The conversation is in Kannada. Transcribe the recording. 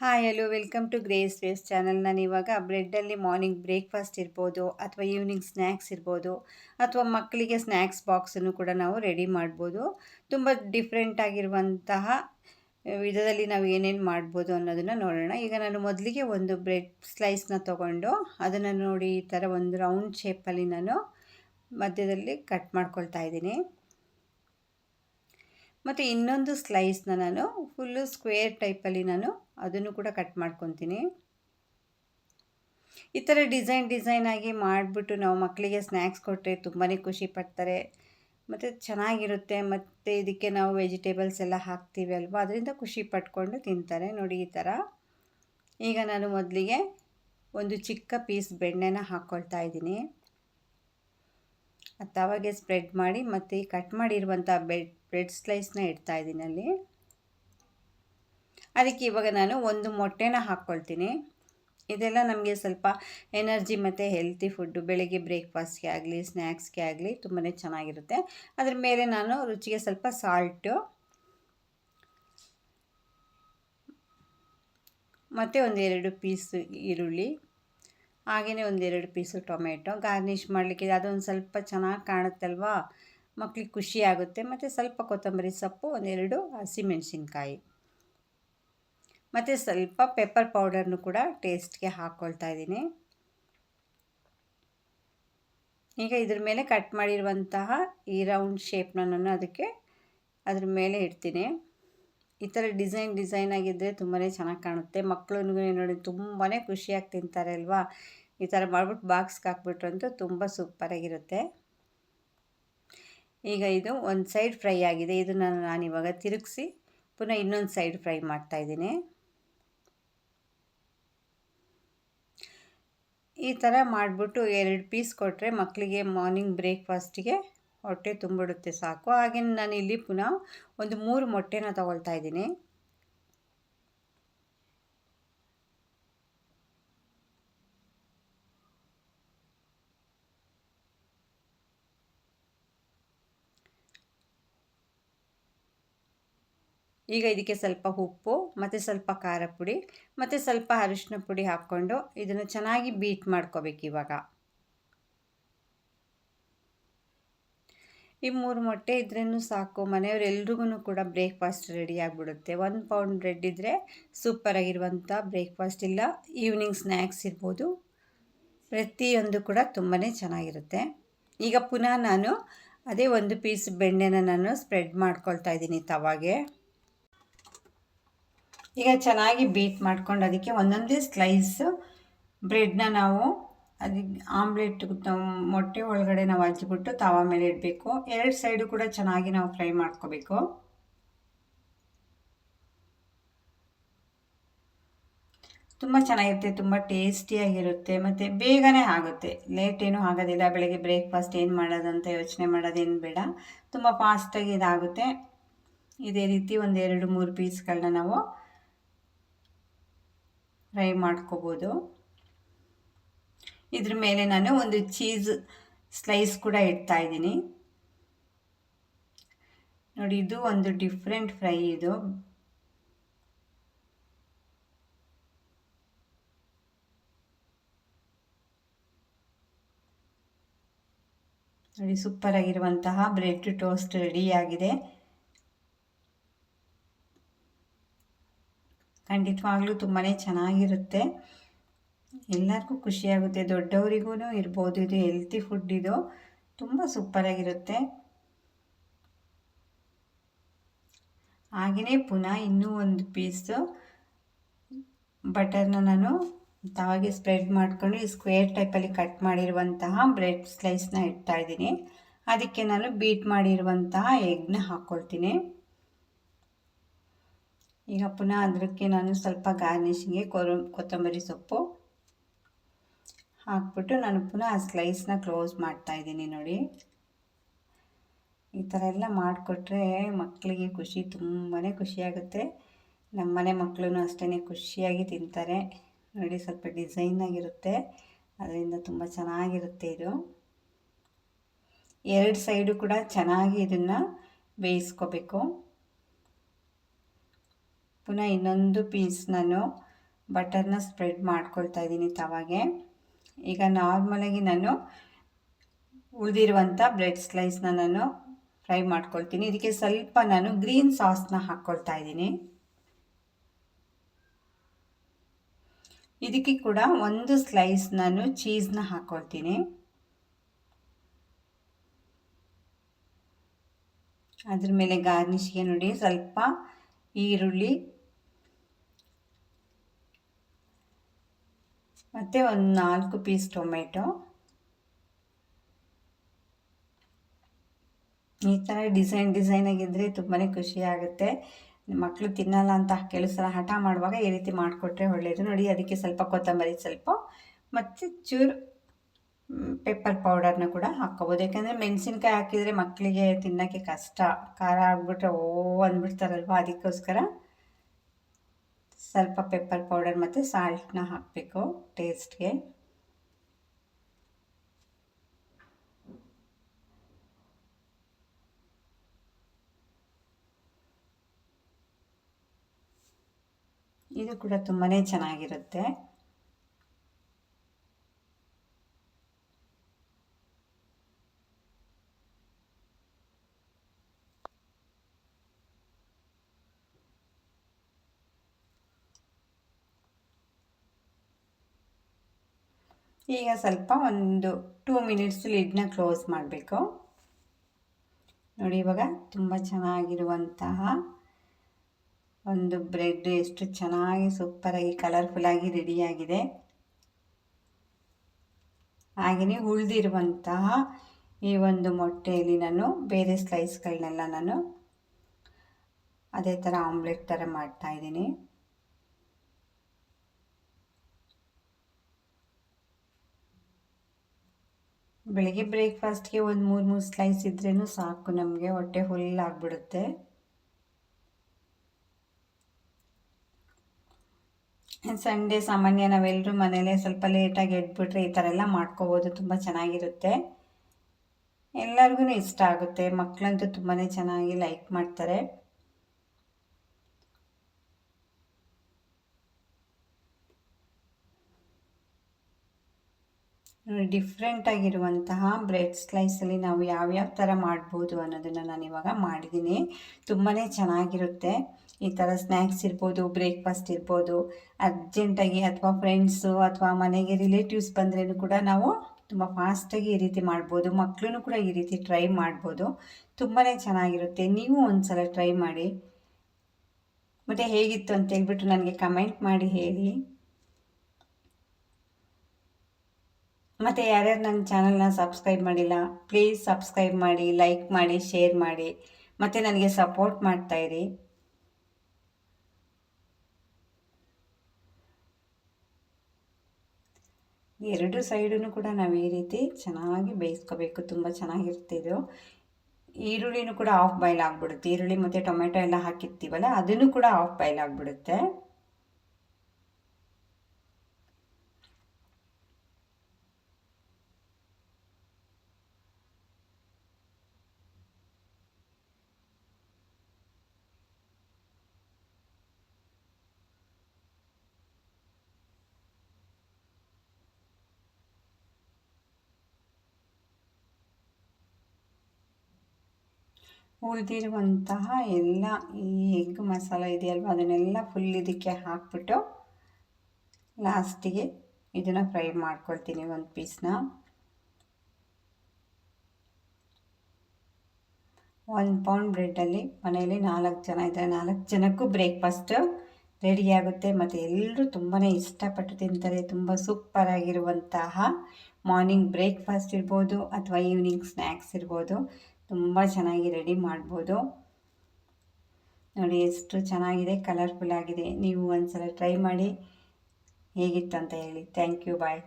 Hi, hello, welcome to Grace Ways channel. ನಾನು ಇವಾಗ ಬ್ರೆಡ್ಡಲ್ಲಿ ಮಾರ್ನಿಂಗ್ ಬ್ರೇಕ್ಫಾಸ್ಟ್ ಇರ್ಬೋದು, ಅಥವಾ ಈವ್ನಿಂಗ್ ಸ್ನ್ಯಾಕ್ಸ್ ಇರ್ಬೋದು, ಅಥವಾ ಮಕ್ಕಳಿಗೆ ಸ್ನ್ಯಾಕ್ಸ್ ಬಾಕ್ಸನ್ನು ಕೂಡ ನಾವು ರೆಡಿ ಮಾಡ್ಬೋದು. ತುಂಬ ಡಿಫ್ರೆಂಟ್ ಆಗಿರುವಂತಹ ವಿಧದಲ್ಲಿ ನಾವು ಏನೇನು ಮಾಡ್ಬೋದು ಅನ್ನೋದನ್ನು ನೋಡೋಣ. ಈಗ ನಾನು ಮೊದಲಿಗೆ ಒಂದು ಬ್ರೆಡ್ ಸ್ಲೈಸ್ನ ತೊಗೊಂಡು ಅದನ್ನು ನೋಡಿ ಈ ಥರ ಒಂದು ರೌಂಡ್ ಶೇಪಲ್ಲಿ ನಾನು ಮಧ್ಯದಲ್ಲಿ ಕಟ್ ಮಾಡ್ಕೊಳ್ತಾ ಇದ್ದೀನಿ. ಮತ್ತು ಇನ್ನೊಂದು ಸ್ಲೈಸ್ನ ನಾನು ಫುಲ್ಲು ಸ್ಕ್ವೇರ್ ಟೈಪಲ್ಲಿ ನಾನು ಅದನ್ನು ಕೂಡ ಕಟ್ ಮಾಡ್ಕೊತೀನಿ. ಈ ಥರ ಡಿಸೈನ್ ಡಿಸೈನ್ ಆಗಿ ಮಾಡಿಬಿಟ್ಟು ನಾವು ಮಕ್ಕಳಿಗೆ ಸ್ನ್ಯಾಕ್ಸ್ ಕೊಟ್ಟರೆ ತುಂಬಾ ಖುಷಿ ಪಡ್ತಾರೆ. ಮತ್ತು ಚೆನ್ನಾಗಿರುತ್ತೆ. ಮತ್ತು ಇದಕ್ಕೆ ನಾವು ವೆಜಿಟೇಬಲ್ಸ್ ಎಲ್ಲ ಹಾಕ್ತೀವಿ ಅಲ್ವಾ? ಅದರಿಂದ ಖುಷಿ ಪಟ್ಕೊಂಡು ತಿಂತಾರೆ. ನೋಡಿ ಈ ಥರ. ಈಗ ನಾನು ಮೊದಲಿಗೆ ಒಂದು ಚಿಕ್ಕ ಪೀಸ್ ಬೆಣ್ಣೆನ ಹಾಕ್ಕೊಳ್ತಾ ಇದ್ದೀನಿ. ತವಾಗೆ ಸ್ಪ್ರೆಡ್ ಮಾಡಿ ಮತ್ತು ಕಟ್ ಮಾಡಿರುವಂಥ ಬೆಡ್ ಬ್ರೆಡ್ ಸ್ಲೈಸ್ನ ಇಡ್ತಾ ಇದ್ದೀನಿ ಅಲ್ಲಿ. ಅದಕ್ಕೆ ಇವಾಗ ನಾನು ಒಂದು ಮೊಟ್ಟೆನ ಹಾಕ್ಕೊಳ್ತೀನಿ. ಇದೆಲ್ಲ ನಮಗೆ ಸ್ವಲ್ಪ ಎನರ್ಜಿ ಮತ್ತು ಹೆಲ್ತಿ ಫುಡ್ಡು, ಬೆಳಗ್ಗೆ ಬ್ರೇಕ್ಫಾಸ್ಟ್ಗೆ ಆಗಲಿ ಸ್ನ್ಯಾಕ್ಸ್ಗೆ ಆಗಲಿ ತುಂಬಾ ಚೆನ್ನಾಗಿರುತ್ತೆ. ಅದ್ರ ಮೇಲೆ ನಾನು ರುಚಿಗೆ ಸ್ವಲ್ಪ ಸಾಲ್ಟು ಮತ್ತು ಒಂದೆರಡು ಪೀಸು ಈರುಳ್ಳಿ ಹಾಗೆಯೇ ಒಂದೆರಡು ಪೀಸು ಟೊಮೆಟೊ. ಗಾರ್ನಿಷ್ ಮಾಡಲಿಕ್ಕೆ ಅದೊಂದು ಸ್ವಲ್ಪ ಚೆನ್ನಾಗಿ ಕಾಣುತ್ತಲ್ವಾ? ಮಕ್ಳಿಗೆ ಖುಷಿ ಆಗುತ್ತೆ. ಮತ್ತು ಸ್ವಲ್ಪ ಕೊತ್ತಂಬರಿ ಸೊಪ್ಪು, ಒಂದೆರಡು ಹಸಿಮೆಣಸಿನ್ಕಾಯಿ. ಮತ್ತು ಸ್ವಲ್ಪ ಪೆಪ್ಪರ್ ಪೌಡರ್ನು ಕೂಡ ಟೇಸ್ಟ್ಗೆ ಹಾಕ್ಕೊಳ್ತಾ ಇದ್ದೀನಿ. ಈಗ ಇದ್ರ ಮೇಲೆ ಕಟ್ ಮಾಡಿರುವಂತಹ ಈ ರೌಂಡ್ ಶೇಪ್ನ ನಾನು ಅದಕ್ಕೆ ಅದ್ರ ಮೇಲೆ ಇಡ್ತೀನಿ. ಈ ಥರ ಡಿಸೈನ್ ಡಿಸೈನ್ ಆಗಿದ್ದರೆ ತುಂಬಾ ಚೆನ್ನಾಗಿ ಕಾಣುತ್ತೆ. ಮಕ್ಕಳು ನೋಡಿ ತುಂಬಾ ಖುಷಿಯಾಗಿ ತಿಂತಾರೆ ಅಲ್ವಾ? ಈ ಥರ ಮಾಡ್ಬಿಟ್ಟು ಬಾಕ್ಸ್ಗೆ ಹಾಕ್ಬಿಟ್ರು ಅಂತೂ ತುಂಬ ಸೂಪರಾಗಿರುತ್ತೆ ಈಗ ಇದು ಒಂದು ಸೈಡ್ ಫ್ರೈ ಆಗಿದೆ. ಇದನ್ನು ನಾನಿವಾಗ ತಿರುಗಿಸಿ, ಪುನಃ ಇನ್ನೊಂದು ಸೈಡ್ ಫ್ರೈ ಮಾಡ್ತಾಯಿದ್ದೀನಿ ಈ ಥರ ಮಾಡಿಬಿಟ್ಟು ಎರಡು ಪೀಸ್ ಕೊಟ್ಟರೆ ಮಕ್ಕಳಿಗೆ ಮಾರ್ನಿಂಗ್ ಬ್ರೇಕ್ಫಾಸ್ಟಿಗೆ ಹೊಟ್ಟೆ ತುಂಬಿಡುತ್ತೆ ಸಾಕು. ಹಾಗೆ ನಾನು ಇಲ್ಲಿ ಪುನಃ ಒಂದು ಮೂರು ಮೊಟ್ಟೆನ ತಗೊಳ್ತಾ ಇದ್ದೀನಿ. ಈಗ ಇದಕ್ಕೆ ಸ್ವಲ್ಪ ಉಪ್ಪು, ಮತ್ತು ಸ್ವಲ್ಪ ಖಾರ ಪುಡಿ, ಮತ್ತು ಸ್ವಲ್ಪ ಅರಿಶಿನ ಪುಡಿ ಹಾಕ್ಕೊಂಡು ಇದನ್ನು ಚೆನ್ನಾಗಿ ಬೀಟ್ ಮಾಡ್ಕೋಬೇಕು ಇವಾಗ. ಈ ಮೂರು ಮೊಟ್ಟೆ ಇದ್ರೂ ಸಾಕು ಮನೆಯವರೆಲ್ರಿಗೂ ಕೂಡ ಬ್ರೇಕ್ಫಾಸ್ಟ್ ರೆಡಿ ಆಗಿಬಿಡುತ್ತೆ. ಒಂದು ಪೌಂಡ್ ಬ್ರೆಡ್ ಇದ್ದರೆ ಸೂಪರಾಗಿರುವಂಥ ಬ್ರೇಕ್ಫಾಸ್ಟ್ ಇಲ್ಲ, ಈವ್ನಿಂಗ್ ಸ್ನ್ಯಾಕ್ಸ್ ಇರ್ಬೋದು. ಪ್ರತಿಯೊಂದು ಕೂಡ ತುಂಬಾ ಚೆನ್ನಾಗಿರುತ್ತೆ. ಈಗ ಪುನಃ ನಾನು ಅದೇ ಒಂದು ಪೀಸ್ ಬೆಣ್ಣೆನ ನಾನು ಸ್ಪ್ರೆಡ್ ಮಾಡ್ಕೊಳ್ತಾ ಇದ್ದೀನಿ ತವಾಗೆ. ಈಗ ಚೆನ್ನಾಗಿ ಬೀಟ್ ಮಾಡ್ಕೊಂಡು ಅದಕ್ಕೆ ಒಂದೊಂದೇ ಸ್ಲೈಸ್ ಬ್ರೆಡ್ನ ನಾವು ಅದಕ್ಕೆ ಆಮ್ಲೆಟ್ ಮೊಟ್ಟೆ ಒಳಗಡೆ ನಾವು ಹಚ್ಚಿಬಿಟ್ಟು ತವ ಮೇಲೆ ಇಡಬೇಕು. ಎರಡು ಸೈಡು ಕೂಡ ಚೆನ್ನಾಗಿ ನಾವು ಫ್ರೈ ಮಾಡ್ಕೋಬೇಕು. ತುಂಬ ಚೆನ್ನಾಗಿರುತ್ತೆ, ತುಂಬ ಟೇಸ್ಟಿಯಾಗಿರುತ್ತೆ, ಮತ್ತು ಬೇಗನೆ ಆಗುತ್ತೆ. ಲೇಟ್ ಏನೂ ಆಗೋದಿಲ್ಲ, ಬೆಳಗ್ಗೆ ಬ್ರೇಕ್ಫಾಸ್ಟ್ ಏನು ಮಾಡೋದು ಅಂತ ಯೋಚನೆ ಮಾಡೋದೇನು ಬೇಡ. ತುಂಬ ಫಾಸ್ಟಾಗಿ ಇದಾಗುತ್ತೆ. ಇದೇ ರೀತಿ ಒಂದೆರಡು ಮೂರು ಪೀಸ್ಗಳನ್ನ ನಾವು ಫ್ರೈ ಮಾಡ್ಕೋಬೋದು. ಇದ್ರ ಮೇಲೆ ನಾನು ಒಂದು ಚೀಸ್ ಸ್ಲೈಸ್ ಕೂಡ ಇಡ್ತಾ ಇದ್ದೀನಿ. ನೋಡಿ, ಇದು ಒಂದು ಡಿಫ್ರೆಂಟ್ ಫ್ರೈ ಇದು. ನೋಡಿ ಸೂಪರ್ ಆಗಿರುವಂತಹ ಬ್ರೆಡ್ ಟೋಸ್ಟ್ ರೆಡಿಯಾಗಿದೆ ಖಂಡಿತವಾಗ್ಲೂ ತುಂಬಾ ಚೆನ್ನಾಗಿರುತ್ತೆ. ಎಲ್ಲರಿಗೂ ಖುಷಿಯಾಗುತ್ತೆ. ದೊಡ್ಡವರಿಗೂ ಇರ್ಬೋದು. ಇದು ಹೆಲ್ತಿ ಫುಡ್ ಇದು. ತುಂಬ ಸೂಪರಾಗಿರುತ್ತೆ. ಹಾಗೆಯೇ ಪುನಃ ಇನ್ನೂ ಒಂದು ಪೀಸು ಬಟರ್ನ ನಾನು ತಾವಾಗೆ ಸ್ಪ್ರೆಡ್ ಮಾಡಿಕೊಂಡು ಈ ಸ್ಕ್ವೇರ್ ಟೈಪಲ್ಲಿ ಕಟ್ ಮಾಡಿರುವಂತಹ ಬ್ರೆಡ್ ಸ್ಲೈಸ್ನ ಇಡ್ತಾ ಇದ್ದೀನಿ. ಅದಕ್ಕೆ ನಾನು ಬೀಟ್ ಮಾಡಿರುವಂತಹ ಎಗ್ನ ಹಾಕ್ಕೊಳ್ತೀನಿ ಈಗ ಪುನಃ ಅದಕ್ಕೆ ನಾನು ಸ್ವಲ್ಪ ಗಾರ್ನಿಷಿಂಗ್ಗೆ ಕೊರ, ಕೊತ್ತಂಬರಿ ಸೊಪ್ಪು ಹಾಕ್ಬಿಟ್ಟು ನಾನು ಪುನಃ ಆ ಸ್ಲೈಸ್ನ ಕ್ಲೋಸ್ ಮಾಡ್ತಾಯಿದ್ದೀನಿ ನೋಡಿ. ಈ ಥರ ಎಲ್ಲ ಮಾಡಿಕೊಟ್ರೆ ಮಕ್ಕಳಿಗೆ ಖುಷಿ ತುಂಬಾ ಖುಷಿಯಾಗುತ್ತೆ. ನಮ್ಮ ಮನೆ ಮಕ್ಕಳು ಅಷ್ಟೇ ಖುಷಿಯಾಗಿ ತಿಂತಾರೆ. ನೋಡಿ ಸ್ವಲ್ಪ ಡಿಸೈನಾಗಿರುತ್ತೆ ಅದರಿಂದ ತುಂಬ ಚೆನ್ನಾಗಿರುತ್ತೆ ಇದು. ಎರಡು ಸೈಡು ಕೂಡ ಚೆನ್ನಾಗಿ ಇದನ್ನು ಬೇಯಿಸ್ಕೋಬೇಕು. ಪುನಃ ಇನ್ನೊಂದು ಪೀಸ್ ನಾನು ಬಟರ್ನ ಸ್ಪ್ರೆಡ್ ಮಾಡ್ಕೊಳ್ತಾ ಇದ್ದೀನಿ ತವಾಗೆ. ಈಗ ನಾರ್ಮಲಾಗಿ ನಾನು ಉಳಿದಿರುವಂಥ ಬ್ರೆಡ್ ಸ್ಲೈಸ್ನ ನಾನು ಫ್ರೈ ಮಾಡ್ಕೊಳ್ತೀನಿ. ಇದಕ್ಕೆ ಸ್ವಲ್ಪ ನಾನು ಗ್ರೀನ್ ಸಾಸ್ನ ಹಾಕ್ಕೊಳ್ತಾ ಇದ್ದೀನಿ. ಇದಕ್ಕೆ ಕೂಡ ಒಂದು ಸ್ಲೈಸ್ ನಾನು ಚೀಸ್ನ ಹಾಕ್ಕೊಳ್ತೀನಿ ಅದ್ರ ಮೇಲೆ ಗಾರ್ನಿಷ್ಗೆ ನೋಡಿ ಸ್ವಲ್ಪ ಈರುಳ್ಳಿ ಮತ್ತು ಒಂದು ನಾಲ್ಕು ಪೀಸ್ ಟೊಮೆಟೊ. ಈ ಥರ ಡಿಸೈನ್ ಡಿಸೈನ್ ಆಗಿದ್ದರೆ ತುಂಬಾ ಖುಷಿ ಆಗುತ್ತೆ. ಮಕ್ಕಳು ತಿನ್ನಲ್ಲ ಅಂತ ಕೆಲವು ಸಲ ಹಠ ಮಾಡುವಾಗ ಈ ರೀತಿ ಮಾಡಿಕೊಟ್ರೆ ಒಳ್ಳೆಯದು ನೋಡಿ, ಅದಕ್ಕೆ ಸ್ವಲ್ಪ ಕೊತ್ತಂಬರಿ ಸ್ವಲ್ಪ ಮತ್ತು ಚೂರು ಪೆಪ್ಪರ್ ಪೌಡರ್ನ ಕೂಡ ಹಾಕ್ಕೋಬೋದು. ಯಾಕೆಂದರೆ ಮೆಣಸಿನ್ಕಾಯಿ ಹಾಕಿದರೆ ಮಕ್ಕಳಿಗೆ ತಿನ್ನೋಕ್ಕೆ ಕಷ್ಟ. ಖಾರ ಆಗಿಬಿಟ್ರೆ ಓ ಅಂದ್ಬಿಡ್ತಾರಲ್ವ ಅದಕ್ಕೋಸ್ಕರ. ಸ್ವಲ್ಪ ಪೆಪ್ಪರ್ ಪೌಡರ್ ಮತ್ತು ಸಾಲ್ಟನ್ನ ಹಾಕಬೇಕು ಟೇಸ್ಟ್ಗೆ ಇದು ಕೂಡ ತುಂಬಾ ಚೆನ್ನಾಗಿರುತ್ತೆ. ಈಗ ಸ್ವಲ್ಪ ಒಂದು ಟೂ ಮಿನಿಟ್ಸ್ ಲಿಡ್ನ ಕ್ಲೋಸ್ ಮಾಡಬೇಕು. ನೋಡಿ ಇವಾಗ ತುಂಬ ಚೆನ್ನಾಗಿರುವಂತಹ ಒಂದು ಬ್ರೆಡ್ ಎಷ್ಟು ಚೆನ್ನಾಗಿ ಸೂಪರಾಗಿ ಕಲರ್ಫುಲ್ಲಾಗಿ ರೆಡಿಯಾಗಿದೆ ಹಾಗೆಯೇ ಉಳಿದಿರುವಂತಹ ಈ ಒಂದು ಮೊಟ್ಟೆಯಲ್ಲಿ ನಾನು ಬೇರೆ ಸ್ಲೈಸ್ಗಳನ್ನೆಲ್ಲ ನಾನು ಅದೇ ಥರ ಆಮ್ಲೆಟ್ ಥರ ಮಾಡ್ತಾಯಿದ್ದೀನಿ ಬೆಳಿಗ್ಗೆ ಬ್ರೇಕ್ಫಾಸ್ಟ್ಗೆ ಒಂದು ಮೂರು ಮೂರು ಸ್ಲೈಸ್ ಇದ್ರೂ ಸಾಕು, ನಮಗೆ ಹೊಟ್ಟೆ ಫುಲ್ ಆಗಿಬಿಡುತ್ತೆ. ಸಂಡೇ ಸಾಮಾನ್ಯ ನಾವೆಲ್ಲರೂ ಮನೇಲೆ ಸ್ವಲ್ಪ ಲೇಟಾಗಿ ಎದ್ಬಿಟ್ರೆ ಈ ಥರ ಎಲ್ಲ ಮಾಡ್ಕೋಬೋದು, ತುಂಬ ಚೆನ್ನಾಗಿರುತ್ತೆ. ಎಲ್ಲರಿಗೂ ಇಷ್ಟ ಆಗುತ್ತೆ ಮಕ್ಕಳಂತೂ ತುಂಬಾ ಚೆನ್ನಾಗಿ ಲೈಕ್ ಮಾಡ್ತಾರೆ. ಡಿಫ್ರೆಂಟ್ ಆಗಿರುವಂತಹ ಬ್ರೆಡ್ ಸ್ಲೈಸಲ್ಲಿ ನಾವು ಯಾವ್ಯಾವ ಥರ ಮಾಡ್ಬೋದು ಅನ್ನೋದನ್ನು ನಾನು ಇವಾಗ ಮಾಡಿದ್ದೀನಿ ತುಂಬಾ ಚೆನ್ನಾಗಿರುತ್ತೆ. ಈ ಥರ ಸ್ನ್ಯಾಕ್ಸ್ ಇರ್ಬೋದು ಬ್ರೇಕ್ಫಾಸ್ಟ್ ಇರ್ಬೋದು ಅರ್ಜೆಂಟಾಗಿ ಅಥವಾ ಫ್ರೆಂಡ್ಸು ಅಥವಾ ಮನೆಗೆ ರಿಲೇಟಿವ್ಸ್ ಬಂದ್ರೂ ಕೂಡ ನಾವು ತುಂಬ ಫಾಸ್ಟಾಗಿ ಈ ರೀತಿ ಮಾಡ್ಬೋದು. ಮಕ್ಕಳು ಕೂಡ ಈ ರೀತಿ ಟ್ರೈ ಮಾಡ್ಬೋದು. ತುಂಬಾ ಚೆನ್ನಾಗಿರುತ್ತೆ. ನೀವು ಒಂದು ಸಲ ಟ್ರೈ ಮಾಡಿ. ಮತ್ತು ಹೇಗಿತ್ತು ಅಂತ ಹೇಳ್ಬಿಟ್ಟು ನನಗೆ ಕಮೆಂಟ್ ಮಾಡಿ ಹೇಳಿ. ಮತ್ತು ಯಾರ್ಯಾರು ನನ್ನ ಚಾನಲ್ನ ಸಬ್ಸ್ಕ್ರೈಬ್ ಮಾಡಿಲ್ಲ ಪ್ಲೀಸ್ ಸಬ್ಸ್ಕ್ರೈಬ್ ಮಾಡಿ ಲೈಕ್ ಮಾಡಿ ಶೇರ್ ಮಾಡಿ, ಮತ್ತು ನನಗೆ ಸಪೋರ್ಟ್ ಮಾಡ್ತಾಯಿರಿ ಎರಡು ಸೈಡೂ ಕೂಡ ನಾವು ಈ ರೀತಿ ಚೆನ್ನಾಗಿ ಬೇಯಿಸ್ಕೋಬೇಕು, ತುಂಬ ಚೆನ್ನಾಗಿರ್ತಿದ್ದು ಈರುಳ್ಳಿನೂ ಕೂಡ ಆಫ್ ಬಾಯ್ಲ್ ಆಗಿಬಿಡುತ್ತೆ. ಈರುಳ್ಳಿ ಮತ್ತು ಟೊಮೆಟೊ ಎಲ್ಲ ಹಾಕಿರ್ತೀವಲ್ಲ, ಅದನ್ನು ಕೂಡ ಆಫ್ ಬಾಯ್ಲ್ ಆಗಿಬಿಡುತ್ತೆ. ಉಳಿದಿರುವಂತಹ ಎಲ್ಲ ಈ ಎಗ್ ಮಸಾಲ ಇದೆಯಲ್ವ? ಅದನ್ನೆಲ್ಲ ಫುಲ್ ಇದಕ್ಕೆ ಹಾಕ್ಬಿಟ್ಟು ಲಾಸ್ಟಿಗೆ ಇದನ್ನು ಫ್ರೈ ಮಾಡ್ಕೊಳ್ತೀನಿ ಒಂದು ಪೀಸ್ನ ಒಂದು ಪೌಂಡ್ ಬ್ರೆಡ್ಡಲ್ಲಿ ಮನೆಯಲ್ಲಿ ನಾಲ್ಕು ಜನ ಇದ್ದಾರೆ. ನಾಲ್ಕು ಜನಕ್ಕೂ ಬ್ರೇಕ್ಫಾಸ್ಟ್ ರೆಡಿಯಾಗುತ್ತೆ ಮತ್ತು ಎಲ್ಲರೂ ತುಂಬಾ ಇಷ್ಟಪಟ್ಟು ತಿಂತಾರೆ. ತುಂಬ ಸೂಪರಾಗಿರುವಂತಹ ಮಾರ್ನಿಂಗ್ ಬ್ರೇಕ್ಫಾಸ್ಟ್ ಇರ್ಬೋದು, ಅಥವಾ ಈವ್ನಿಂಗ್ ಸ್ನ್ಯಾಕ್ಸ್ ಇರ್ಬೋದು. ತುಂಬ ಚೆನ್ನಾಗಿ ರೆಡಿ ಮಾಡ್ಬೋದು. ನೋಡಿ ಎಷ್ಟು ಚೆನ್ನಾಗಿದೆ ಕಲರ್ಫುಲ್ ಆಗಿದೆ. ನೀವು ಒಂದು ಸಲ ಟ್ರೈ ಮಾಡಿ ಹೇಗಿತ್ತು ಅಂತ ಹೇಳಿ. Thank you bye